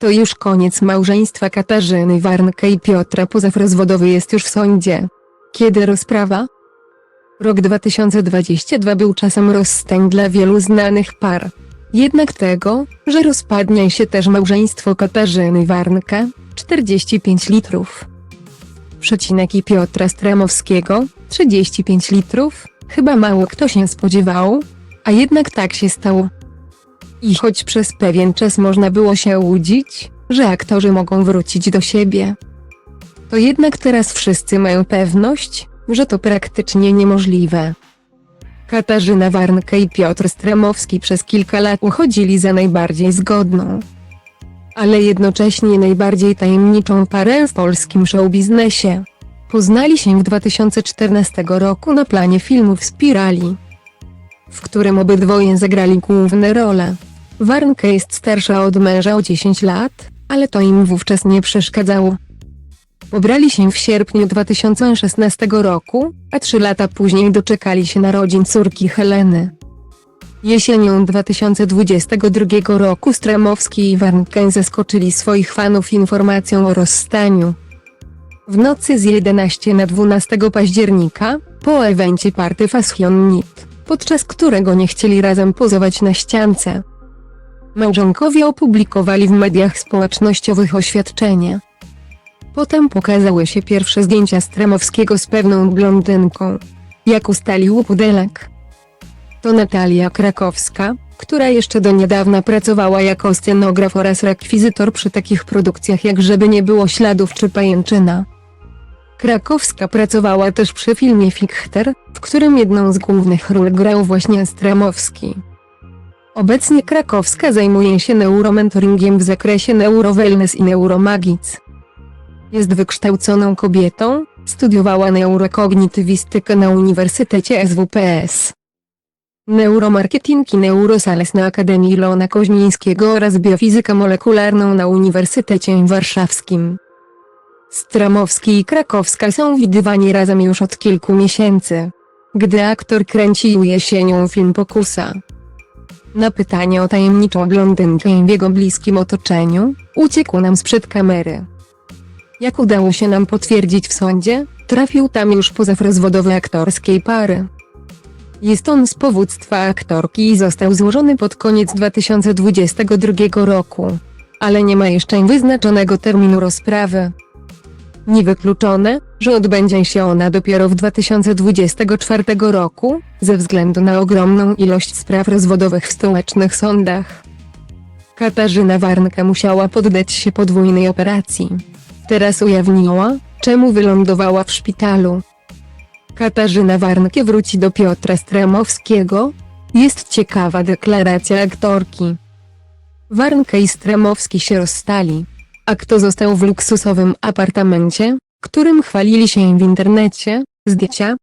To już koniec małżeństwa Katarzyny Warnka i Piotra pozew rozwodowy jest już w sądzie. Kiedy rozprawa? Rok 2022 był czasem rozstań dla wielu znanych par. Jednak tego, że rozpadnie się też małżeństwo Katarzyny Warnka, 45 litrów. Przecinek i Piotra Stramowskiego, 35 litrów, chyba mało kto się spodziewał, a jednak tak się stało. I choć przez pewien czas można było się łudzić, że aktorzy mogą wrócić do siebie, to jednak teraz wszyscy mają pewność, że to praktycznie niemożliwe. Katarzyna Warnka i Piotr Stramowski przez kilka lat uchodzili za najbardziej zgodną, ale jednocześnie najbardziej tajemniczą parę w polskim showbiznesie. Poznali się w 2014 roku na planie filmu w Spirali, w którym obydwoje zagrali główne role. Warnka jest starsza od męża o 10 lat, ale to im wówczas nie przeszkadzało. Pobrali się w sierpniu 2016 roku, a trzy lata później doczekali się narodzin córki Heleny. Jesienią 2022 roku Stramowski i Warnkę zaskoczyli swoich fanów informacją o rozstaniu. W nocy z 11 na 12 października, po evencie Party Fashion Night, podczas którego nie chcieli razem pozować na ściance. Małżonkowie opublikowali w mediach społecznościowych oświadczenie. Potem pokazały się pierwsze zdjęcia Stramowskiego z pewną blondynką. Jak ustalił Pudelek. To Natalia Krakowska, która jeszcze do niedawna pracowała jako scenograf oraz rekwizytor przy takich produkcjach jak Żeby nie było śladów czy Pajęczyna. Krakowska pracowała też przy filmie Fichter, w którym jedną z głównych ról grał właśnie Stramowski. Obecnie Krakowska zajmuje się neuromentoringiem w zakresie neurowellness i neuromagic. Jest wykształconą kobietą, studiowała neurokognitywistykę na Uniwersytecie SWPS. Neuromarketing i neurosales na Akademii Leona Koźmińskiego oraz biofizykę molekularną na Uniwersytecie Warszawskim. Stramowski i Krakowska są widywani razem już od kilku miesięcy. Gdy aktor kręcił jesienią film Pokusa. Na pytanie o tajemniczą blondynkę w jego bliskim otoczeniu, uciekł nam sprzed kamery. Jak udało się nam potwierdzić w sądzie, trafił tam już pozew rozwodowy aktorskiej pary. Jest on z powództwa aktorki i został złożony pod koniec 2022 roku. Ale nie ma jeszcze wyznaczonego terminu rozprawy. Niewykluczone, że odbędzie się ona dopiero w 2024 roku, ze względu na ogromną ilość spraw rozwodowych w stołecznych sądach. Katarzyna Warnka musiała poddać się podwójnej operacji. Teraz ujawniła, czemu wylądowała w szpitalu. Katarzyna Warnkie wróci do Piotra Stramowskiego. Jest ciekawa deklaracja aktorki. Warnka i Stramowski się rozstali. A kto został w luksusowym apartamencie, którym chwalili się w internecie, zdjęcia,